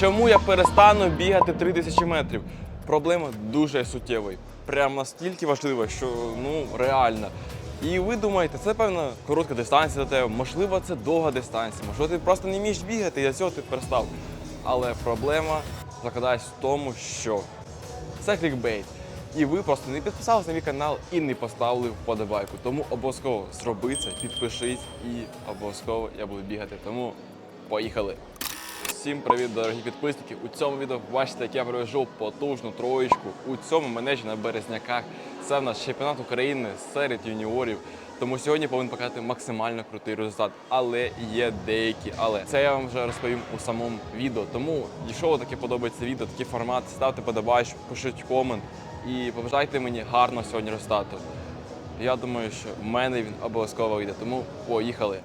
Чому я перестану бігати 3000 метрів? Проблема дуже суттєва. Прям настільки важлива, що ну реально. І ви думаєте, це певно коротка дистанція для тебе, можливо, це довга дистанція, можливо, ти просто не вмієш бігати і для цього ти перестав. Але проблема закладається в тому, що це клікбейт. І ви просто не підписалися на мій канал і не поставили вподобайку. Тому обов'язково зроби це, підпишись і обов'язково я буду бігати. Тому поїхали! Всім привіт, дорогі підписники! У цьому відео бачите, як я провожу потужну троєчку у цьому менеджі на Березняках. Це в нас чемпіонат України серед юніорів. Тому сьогодні повинен показати максимально крутий результат. Але є деякі, але це я вам вже розповім у самому відео. Тому, якщо вам таке подобається відео, такий формат, ставте подобайку, пишіть комент і побажайте мені гарно сьогодні результату. Я думаю, що в мене він обов'язково вийде. Тому поїхали.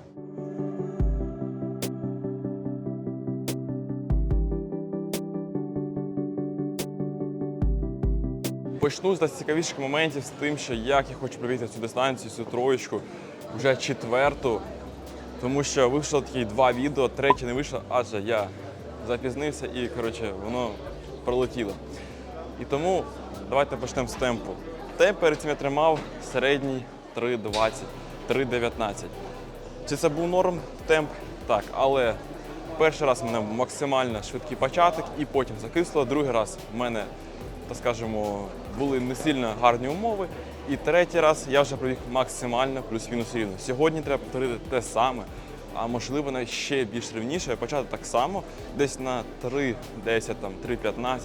Почну з найцікавіших моментів з тим, що як я хочу пробігти цю дистанцію, цю троєчку, вже четверту. Тому що вийшло такі два відео, третє не вийшло, адже я запізнився і коротше, воно пролетіло. І тому давайте почнемо з темпу. Темп перед цим я тримав середній 3.20, 3.19. Чи це був норм темп? Так, але перший раз в мене максимально швидкий початок і потім закисло. Другий раз в мене, так скажемо, були не сильно гарні умови. І третій раз я вже пробіг максимально плюс-мінус рівно. Сьогодні треба повторити те саме, а можливо навіть ще більш рівніше, почати так само, десь на 3.10, там 3.15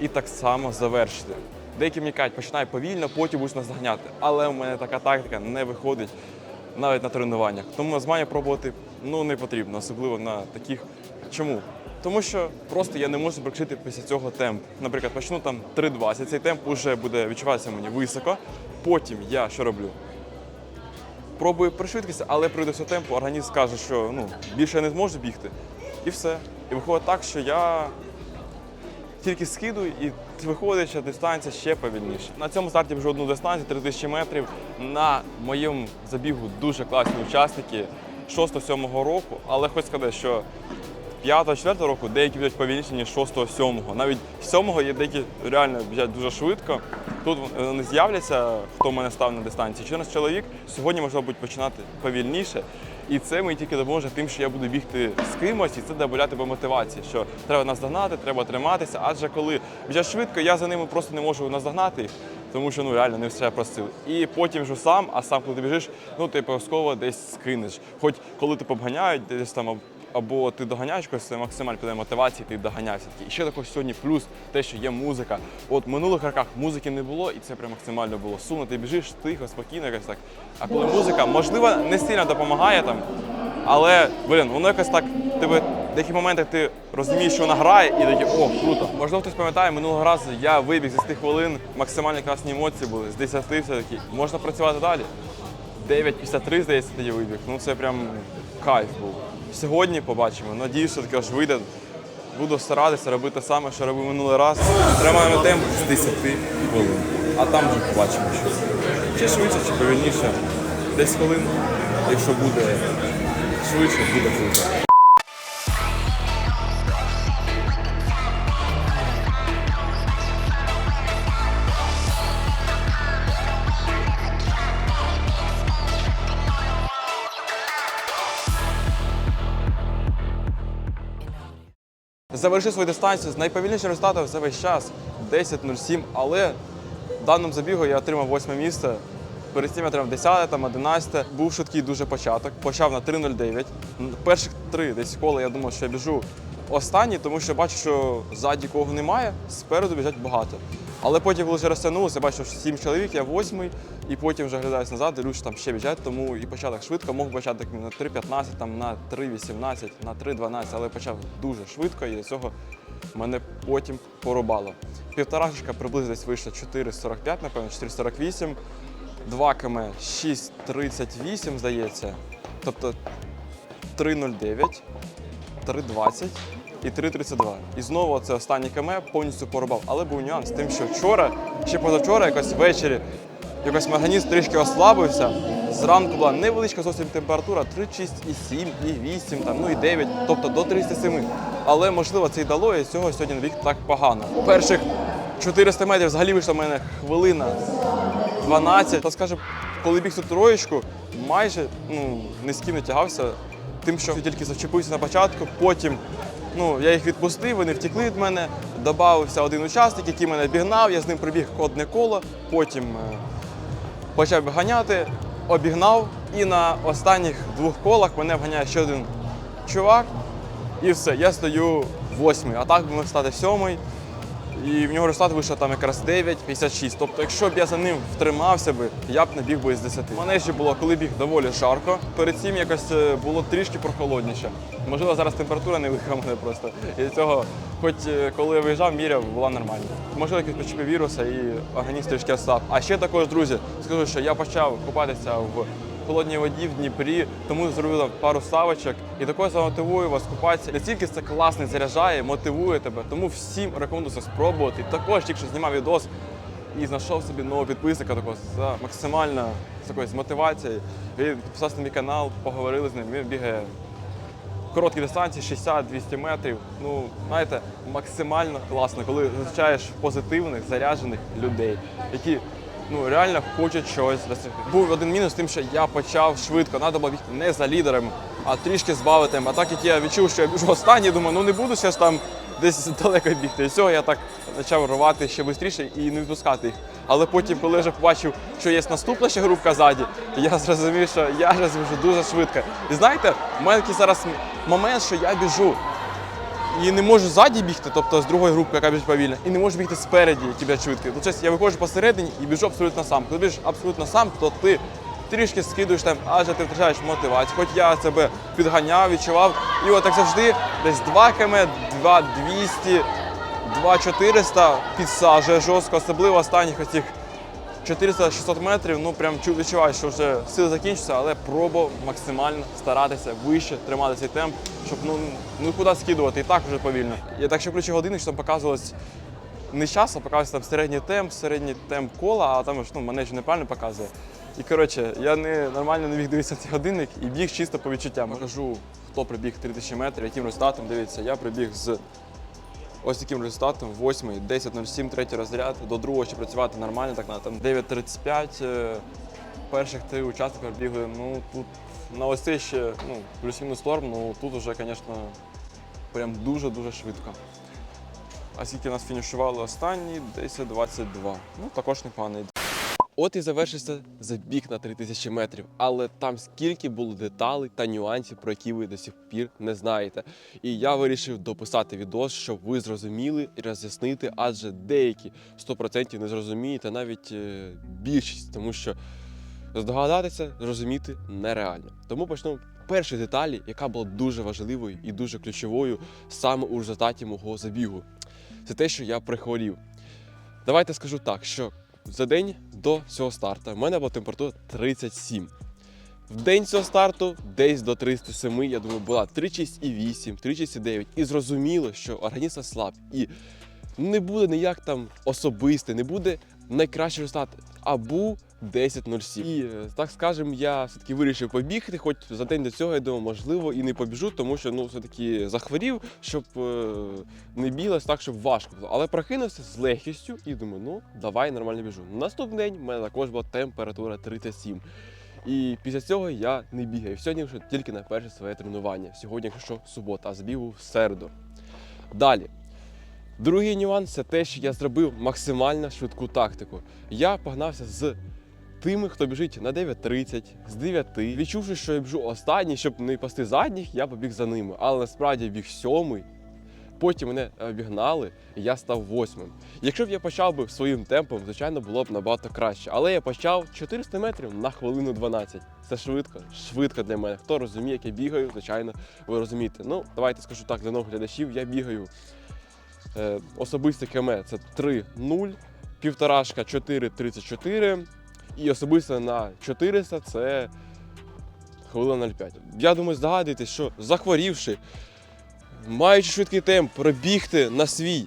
і так само завершити. Деякі мені кажуть, починай повільно, потім будеш наздоганяти. Але у мене така тактика не виходить навіть на тренуваннях. Тому на змагання пробувати ну, не потрібно, особливо на таких. Чому? Тому що просто я не можу прикрити після цього темп. Наприклад, почну там 3.20, цей темп вже буде відчуватися мені високо. Потім я що роблю? Пробую пришвидкитися, але прийду цього темпу, організм скаже, що ну, більше я не зможу бігти. І все. І виходить так, що я тільки скидую і виходить, що дистанція ще повільніше. На цьому старті вже одну дистанцію 3000 метрів. На моєму забігу дуже класні учасники 6-7 року, але хочу сказати, що 5-4 року деякі біжать повільніше, ніж 6-7. Навіть 7 є деякі реально біжать дуже швидко. Тут вони з'являться, хто в мене став на дистанції. 14 чоловік сьогодні можна буде починати повільніше. І це мені тільки допоможе тим, що я буду бігти з кимось, і це добавляти по мотивації, що треба наздогнати, треба триматися. Адже коли біжать швидко, я за ними просто не можу наздогнати їх, тому що ну реально не все просили. І потім вже сам, а сам, коли ти біжиш, ну ти обов'язково десь скинеш. Хоч коли тебе обганяють, десь там або ти доганяєш когось, це максимально піде мотивації, ти доганяєш все-таки. І ще також сьогодні плюс те, що є музика. От в минулих роках музики не було, і це прям максимально було сумно. Ти біжиш тихо, спокійно, якось так. А коли музика, можливо, не сильно допомагає там, але блін, воно якось так тебе. В деяких моментах ти розумієш, що вона грає, і такий, о, круто. Можливо, хтось пам'ятає, минулого разу я вибіг з 10 хвилин, максимально класні емоції були, з 10 все-таки. Можна працювати далі. 9.53, здається, тоді вибіг. Ну це прям кайф був. Сьогодні побачимо. Надіюсь, що таке ж вийде. Буду старатися робити саме, що робив минулий раз. Тримаємо темп з 10 хвилин. А там вже побачимо щось. Чи швидше, чи повільніше. 10 хвилин. Якщо буде швидше, буде круто. Завершив свою дистанцію з найповільнішим результатом за весь час 10.07, але в даному забігу я отримав восьме місце. Перед цим я отримав 10, там 11. Був швидкий дуже початок. Почав на 3.09. Перших три десь кола я думав, що я біжу останній, тому що бачу, що ззаді кого немає, спереду біжать багато. Але потім, коли вже розтягнулося, бачив, що 7 чоловік, я восьмий, і потім вже глядаюсь назад, дивлюсь, що там ще біжать, тому і початок швидко, мог початок на 3.15, там на 3.18, на 3.12, але почав дуже швидко, і до цього мене потім порубало. Півторашечка приблизно десь вийшло 4.45, напевно, 4.48, 2 км 6.38, здається. Тобто 3.09, 3.20 і 3.32. І знову це останній КМ повністю порубав. Але був нюанс тим, що вчора, ще позавчора, якось ввечері, якось мій організм трішки ослабився. Зранку була невеличка зовсім температура 36,7, і 8, там, ну і 9, тобто до 37. Але можливо це й дало, і цього сьогодні біг так погано. Перших 400 метрів взагалі вийшла в мене хвилина 12. Та скаже, коли біг цю троєчку, майже ну, ні з ким не тягався, тим, що тільки зачепився на початку, потім ну, я їх відпустив, вони втекли від мене, додався один учасник, який мене обігнав, я з ним прибіг одне коло, потім е, почав ганяти, обігнав, і на останніх двох колах мене вганяє ще один чувак, і все, я стою восьмий, а так би стати сьомий. І в нього результат вийшов там якраз 9,56. Тобто, якщо б я за ним втримався би, я б не біг би з 10. В манежі було, коли біг доволі жарко. Перед цим якось е, було трішки прохолодніше. Можливо, зараз температура не мене просто. І цього, хоч е, коли я виїжджав, міряв, була нормальна. Можливо, якісь почепив віруса і організм трішки остав. А ще також, друзі, скажу, що я почав купатися в холодній воді в Дніпрі, тому зробила пару ставочок і також замотивую вас купатися. Настільки це класно заряджає, мотивує тебе. Тому всім рекомендую це спробувати. Також тільки що знімав відос і знайшов собі нового підписника такого за максимально з з мотивацією. Він підписався на мій канал, поговорили з ним. Він бігає короткі дистанції, 60-200 метрів. Ну, знаєте, максимально класно, коли зустрічаєш позитивних, заряджених людей, які ну, реально хочуть щось досягти. Був один мінус тим, що я почав швидко, треба було бігти не за лідерами, а трішки збавити. А так як я відчув, що я біжу останній, думаю, ну не буду зараз там десь далеко бігти. І всього я так почав рвати ще швидше і не відпускати їх. Але потім, коли вже побачив, що є наступна ще групка ззаді, я зрозумів, що я вже біжу дуже швидко. І знаєте, в мене зараз момент, що я біжу і не можу ззаді бігти, тобто з другої групи, яка біжить повільно, і не можу бігти спереді, які біжать швидко. Тобто я виходжу посередині і біжу абсолютно сам. Коли біжиш абсолютно сам, то ти трішки скидуєш там, адже ти втрачаєш мотивацію. Хоч я себе підганяв, відчував. І от так завжди десь 2 км, 2 200, 2 400 підсаджує жорстко, особливо останніх оцих 400-600 метрів, ну прям чу- відчуваєш, що вже сили закінчаться, але пробував максимально старатися вище тримати цей темп, щоб ну, ну куди скидувати, і так вже повільно. Я так ще включив годинник, що там показувалось не час, а показувався там середній темп, середній темп кола, а там ну, мене ж неправильно показує. І коротше, я не нормально не міг дивитися цей годинник і біг чисто по відчуттям. Покажу, хто прибіг 3000 метрів, яким результатом. Дивіться, я прибіг з Ось таким результатом, 8, 10.07, третій розряд. До другого ще працювати нормально, так на там 9.35. е, Перших три учасника бігли. Ну тут на ось цей ще ну, плюс-мінус норм, ну тут вже, звісно, прям дуже-дуже швидко. А скільки нас фінішували останні? 10.22. Ну, також непоганий. От і завершився забіг на 3000 метрів, але там скільки було деталей та нюансів, про які ви до сих пір не знаєте. І я вирішив дописати відос, щоб ви зрозуміли і роз'яснити, адже деякі 100% не зрозумієте, навіть е, більшість, тому що здогадатися, зрозуміти нереально. Тому почну першої деталі, яка була дуже важливою і дуже ключовою саме у результаті мого забігу. Це те, що я прихворів. Давайте скажу так, що за день до цього старту в мене була температура 37. В день цього старту десь до 37, я думаю, була 36,8, 36,9. І зрозуміло, що організм слаб. І не буде ніяк там особистий, не буде найкращий результат, а був 10.07. І е, так скажем, я все-таки вирішив побігти, хоч за день до цього я думав, можливо, і не побіжу, тому що ну все-таки захворів, щоб е, не білось так, щоб важко було. Але прокинувся з легкістю і думаю, ну давай нормально біжу. Наступний день в мене також була температура 37. І після цього я не бігаю. Сьогодні вже тільки на перше своє тренування. Сьогодні, якщо субота, а забігу в середу. Далі. Другий нюанс це те, що я зробив максимально швидку тактику. Я погнався з тими, хто біжить на 9.30, з 9. Відчувши, що я біжу останній, щоб не пасти задніх, я побіг за ними. Але насправді біг сьомий. Потім мене обігнали, і я став восьмим. Якщо б я почав би своїм темпом, звичайно, було б набагато краще. Але я почав 400 метрів на хвилину 12. Це швидко, швидко для мене. Хто розуміє, як я бігаю, звичайно, ви розумієте. Ну, давайте скажу так для нових глядачів. Я бігаю особисте КМ це 3-0, півторашка 4-34 і особисто на 400 це хвилина 0,5. Я думаю, здогадуєтесь, що захворівши, маючи швидкий темп, пробігти на свій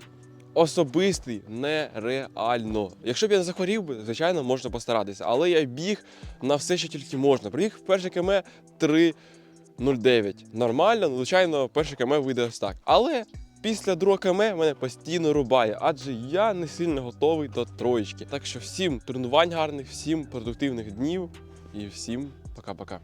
особистий нереально. Якщо б я не захворів звичайно, можна постаратися. Але я біг на все, що тільки можна. Прибіг в перше км 3.09. Нормально, звичайно, перше км вийде ось так. Але після другого км мене постійно рубає, адже я не сильно готовий до троєчки. Так що всім тренувань гарних, всім продуктивних днів і всім пока-пока.